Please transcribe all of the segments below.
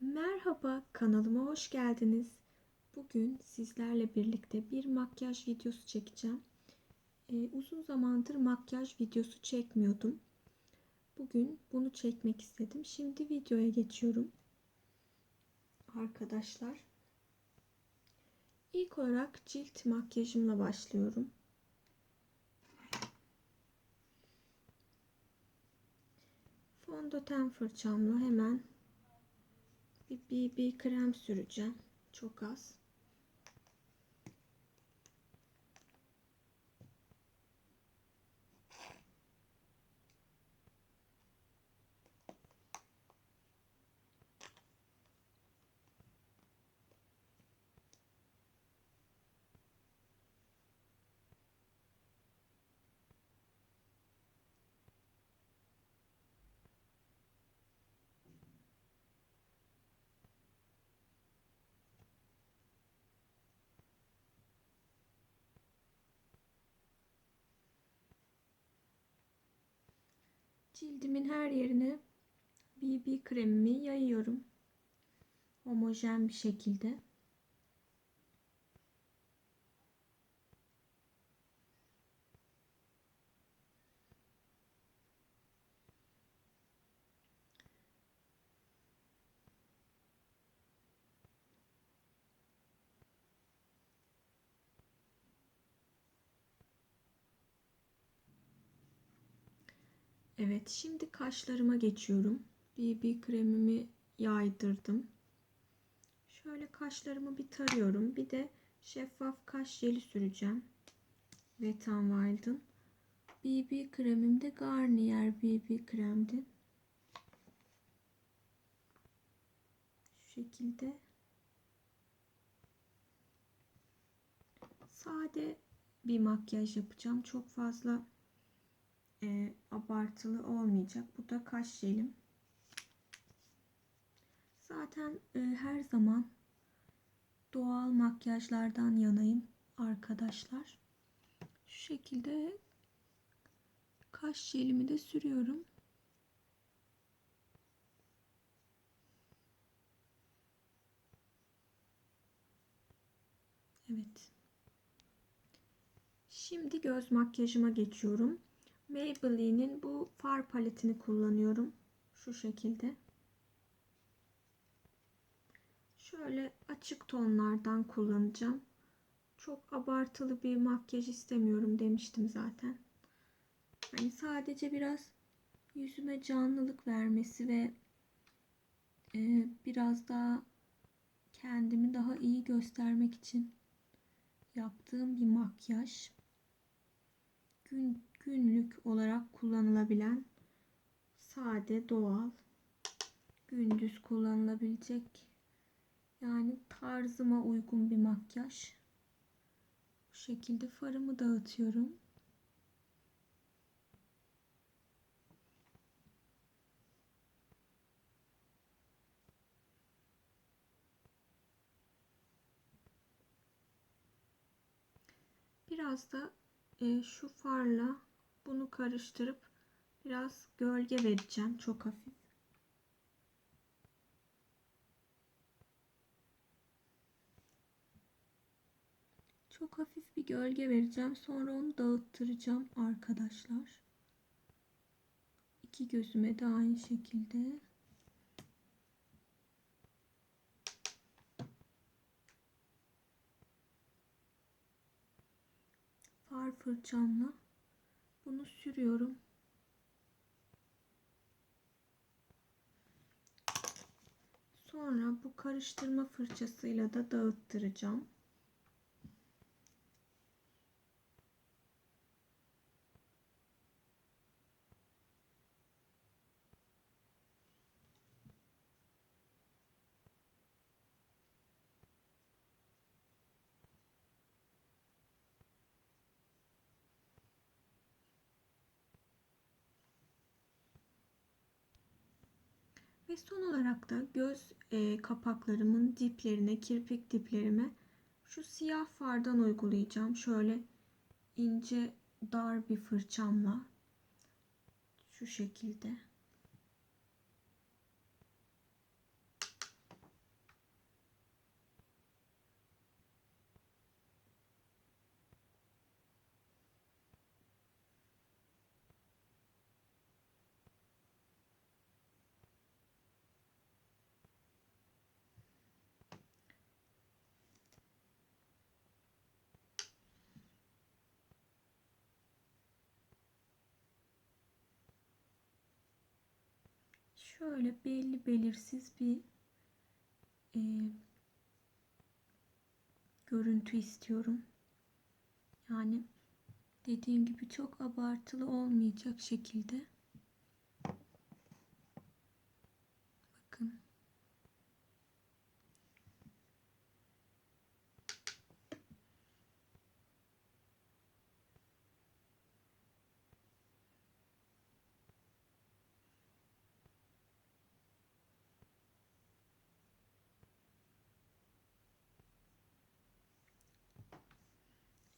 Merhaba, kanalıma hoş geldiniz. Bugün sizlerle birlikte bir makyaj videosu çekeceğim. Ee, uzun zamandır makyaj videosu çekmiyordum. Bugün bunu çekmek istedim. Şimdi videoya geçiyorum. Arkadaşlar. İlk olarak cilt makyajımla başlıyorum. Fondöten fırçamla hemen bir BB krem süreceğim. Çok az. Cildimin her yerine BB kremimi yayıyorum. Homojen bir şekilde. Evet, şimdi kaşlarıma geçiyorum. BB kremimi yaydırdım. Şöyle kaşlarımı bir tarıyorum. Bir de şeffaf kaş jeli süreceğim. Wet n Wild'ın. BB kremim de Garnier BB kremdi. Şu şekilde. Sade bir makyaj yapacağım. Çok fazla e, abartılı olmayacak. Bu da kaş jelim. Zaten e, her zaman doğal makyajlardan yanayım arkadaşlar. Şu şekilde kaş jelimi de sürüyorum. Evet. Şimdi göz makyajıma geçiyorum. Maybelline'in bu far paletini kullanıyorum. Şu şekilde. Şöyle açık tonlardan kullanacağım. Çok abartılı bir makyaj istemiyorum demiştim zaten. Hani sadece biraz yüzüme canlılık vermesi ve e, biraz daha kendimi daha iyi göstermek için yaptığım bir makyaj. Gün günlük olarak kullanılabilen sade, doğal, gündüz kullanılabilecek yani tarzıma uygun bir makyaj. Bu şekilde farımı dağıtıyorum. Biraz da e, şu farla bunu karıştırıp biraz gölge vereceğim çok hafif. Çok hafif bir gölge vereceğim. Sonra onu dağıttıracağım arkadaşlar. İki gözüme de aynı şekilde. Far fırçamla bunu sürüyorum. Sonra bu karıştırma fırçasıyla da dağıttıracağım. Ve son olarak da göz e, kapaklarımın diplerine, kirpik diplerime şu siyah fardan uygulayacağım. Şöyle ince dar bir fırçamla şu şekilde. Şöyle belli belirsiz bir e, görüntü istiyorum. Yani dediğim gibi çok abartılı olmayacak şekilde. Bakın.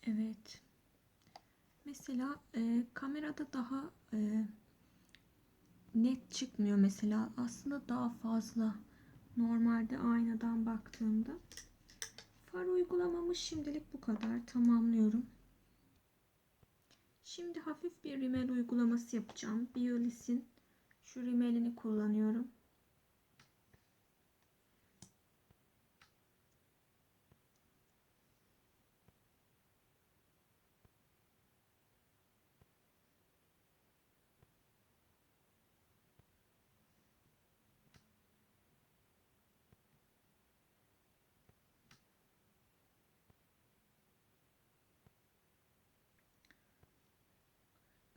Evet. Mesela e, kamerada daha e, net çıkmıyor mesela. Aslında daha fazla normalde aynadan baktığımda. Far uygulamamız şimdilik bu kadar. Tamamlıyorum. Şimdi hafif bir rimel uygulaması yapacağım. Biolis'in şu rimelini kullanıyorum.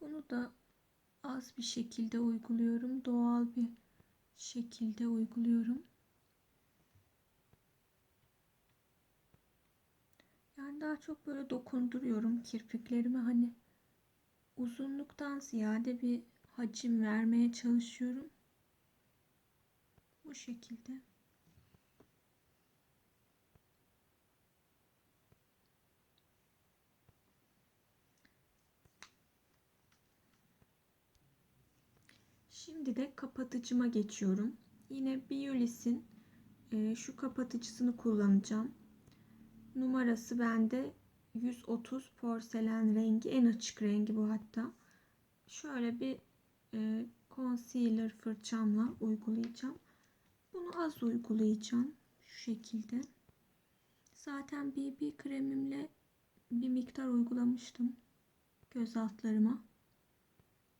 Bunu da az bir şekilde uyguluyorum. Doğal bir şekilde uyguluyorum. Yani daha çok böyle dokunduruyorum kirpiklerime hani uzunluktan ziyade bir hacim vermeye çalışıyorum. Bu şekilde. Şimdi de kapatıcıma geçiyorum. Yine Biolis'in e, şu kapatıcısını kullanacağım. Numarası bende 130 porselen rengi. En açık rengi bu hatta. Şöyle bir e, concealer fırçamla uygulayacağım. Bunu az uygulayacağım. Şu şekilde. Zaten BB kremimle bir miktar uygulamıştım göz altlarıma.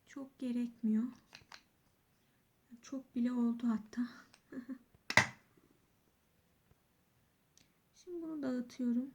Çok gerekmiyor. Çok bile oldu hatta. Şimdi bunu dağıtıyorum.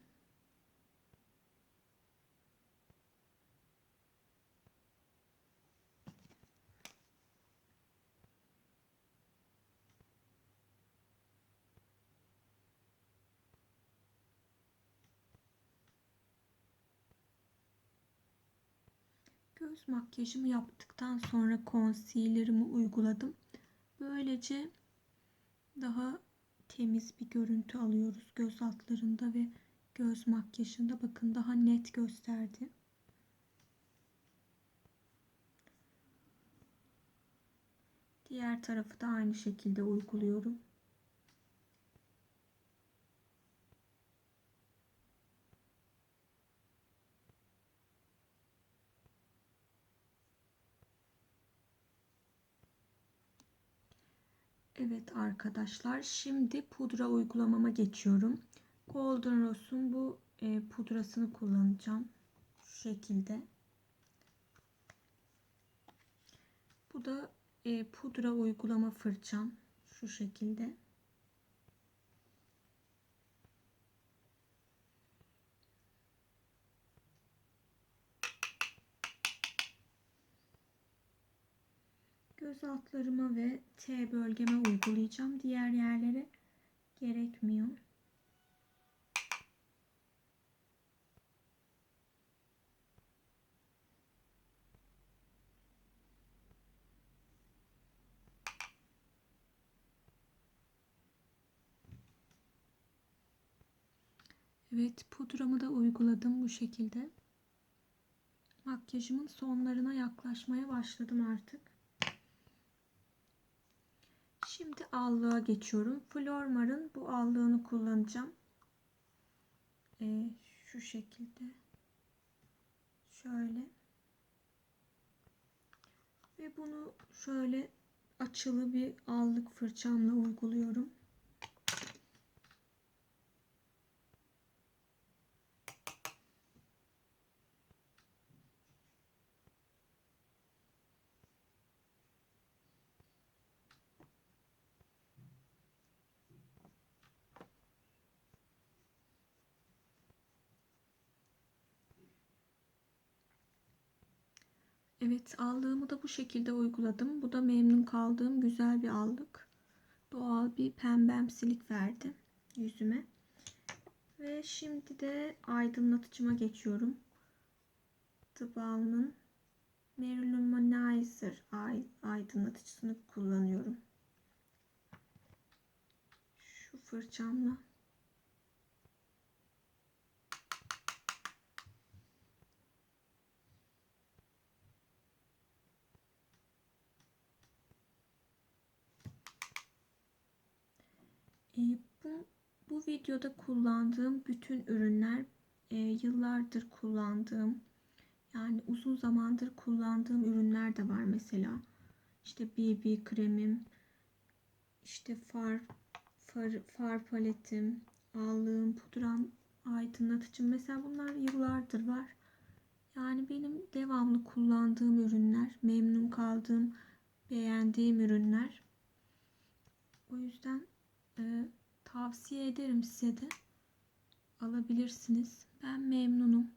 Göz makyajımı yaptıktan sonra concealer'ımı uyguladım. Böylece daha temiz bir görüntü alıyoruz göz altlarında ve göz makyajında. Bakın daha net gösterdi. Diğer tarafı da aynı şekilde uyguluyorum. Evet arkadaşlar şimdi pudra uygulamama geçiyorum. Golden Rose'un bu e, pudrasını kullanacağım. Şu şekilde. Bu da e, pudra uygulama fırçam. Şu şekilde. Göz altlarıma ve T bölgeme uygulayacağım. Diğer yerlere gerekmiyor. Evet pudramı da uyguladım bu şekilde. Makyajımın sonlarına yaklaşmaya başladım artık. Şimdi allığa geçiyorum. Flormar'ın bu allığını kullanacağım. Ee, şu şekilde. Şöyle. Ve bunu şöyle açılı bir allık fırçamla uyguluyorum. Evet aldığımı da bu şekilde uyguladım. Bu da memnun kaldığım güzel bir allık. Doğal bir pembemsilik verdi yüzüme. Ve şimdi de aydınlatıcıma geçiyorum. The Balm'ın Merluminizer aydınlatıcısını kullanıyorum. Şu fırçamla bu, bu videoda kullandığım bütün ürünler e, yıllardır kullandığım yani uzun zamandır kullandığım ürünler de var mesela. İşte BB kremim, işte far, far, far paletim, allığım, pudram, aydınlatıcım. Mesela bunlar yıllardır var. Yani benim devamlı kullandığım ürünler, memnun kaldığım, beğendiğim ürünler. O yüzden e, tavsiye ederim size de alabilirsiniz. Ben memnunum.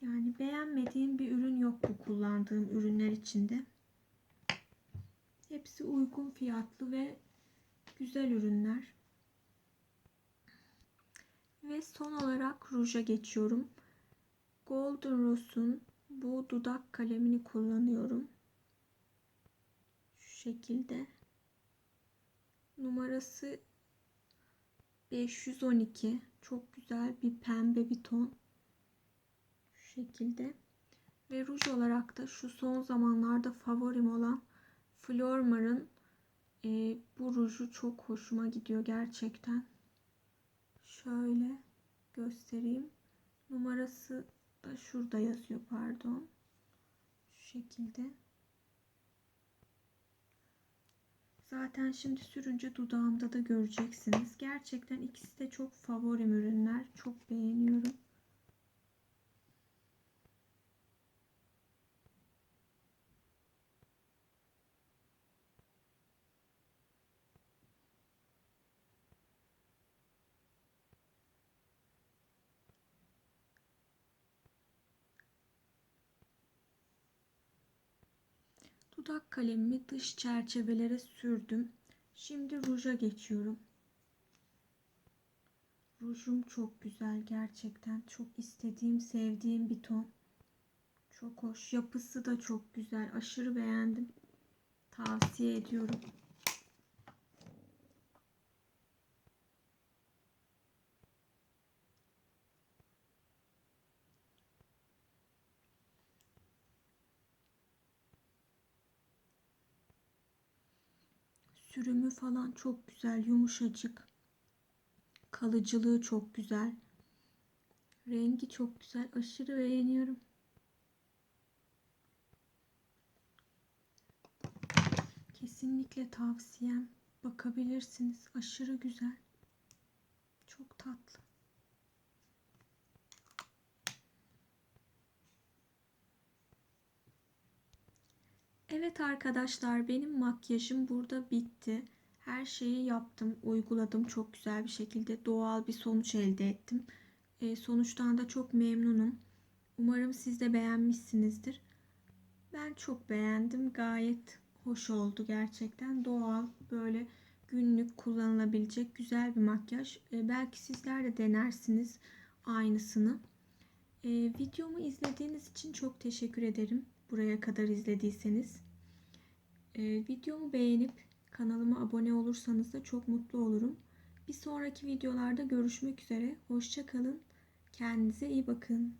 Yani beğenmediğim bir ürün yok bu kullandığım ürünler içinde. Hepsi uygun fiyatlı ve güzel ürünler. Ve son olarak ruja geçiyorum. Golden Rose'un bu dudak kalemini kullanıyorum. Şu şekilde. Numarası 512. Çok güzel bir pembe bir ton şekilde. Ve ruj olarak da şu son zamanlarda favorim olan Flormar'ın e, bu ruju çok hoşuma gidiyor gerçekten. Şöyle göstereyim. Numarası da şurada yazıyor pardon. Şu şekilde. Zaten şimdi sürünce dudağımda da göreceksiniz. Gerçekten ikisi de çok favorim ürünler. Çok beğeniyorum. Dudak kalemimi dış çerçevelere sürdüm. Şimdi ruja geçiyorum. Rujum çok güzel gerçekten. Çok istediğim, sevdiğim bir ton. Çok hoş. Yapısı da çok güzel. Aşırı beğendim. Tavsiye ediyorum. Sürümü falan çok güzel, yumuşacık. Kalıcılığı çok güzel. Rengi çok güzel. Aşırı beğeniyorum. Kesinlikle tavsiyem. Bakabilirsiniz. Aşırı güzel. Çok tatlı. Evet arkadaşlar benim makyajım burada bitti. Her şeyi yaptım, uyguladım çok güzel bir şekilde. Doğal bir sonuç elde ettim. E, sonuçtan da çok memnunum. Umarım siz de beğenmişsinizdir. Ben çok beğendim. Gayet hoş oldu gerçekten. Doğal böyle günlük kullanılabilecek güzel bir makyaj. E, belki sizler de denersiniz aynısını. E, videomu izlediğiniz için çok teşekkür ederim. Buraya kadar izlediyseniz. E, videomu beğenip kanalıma abone olursanız da çok mutlu olurum. Bir sonraki videolarda görüşmek üzere. Hoşçakalın. Kendinize iyi bakın.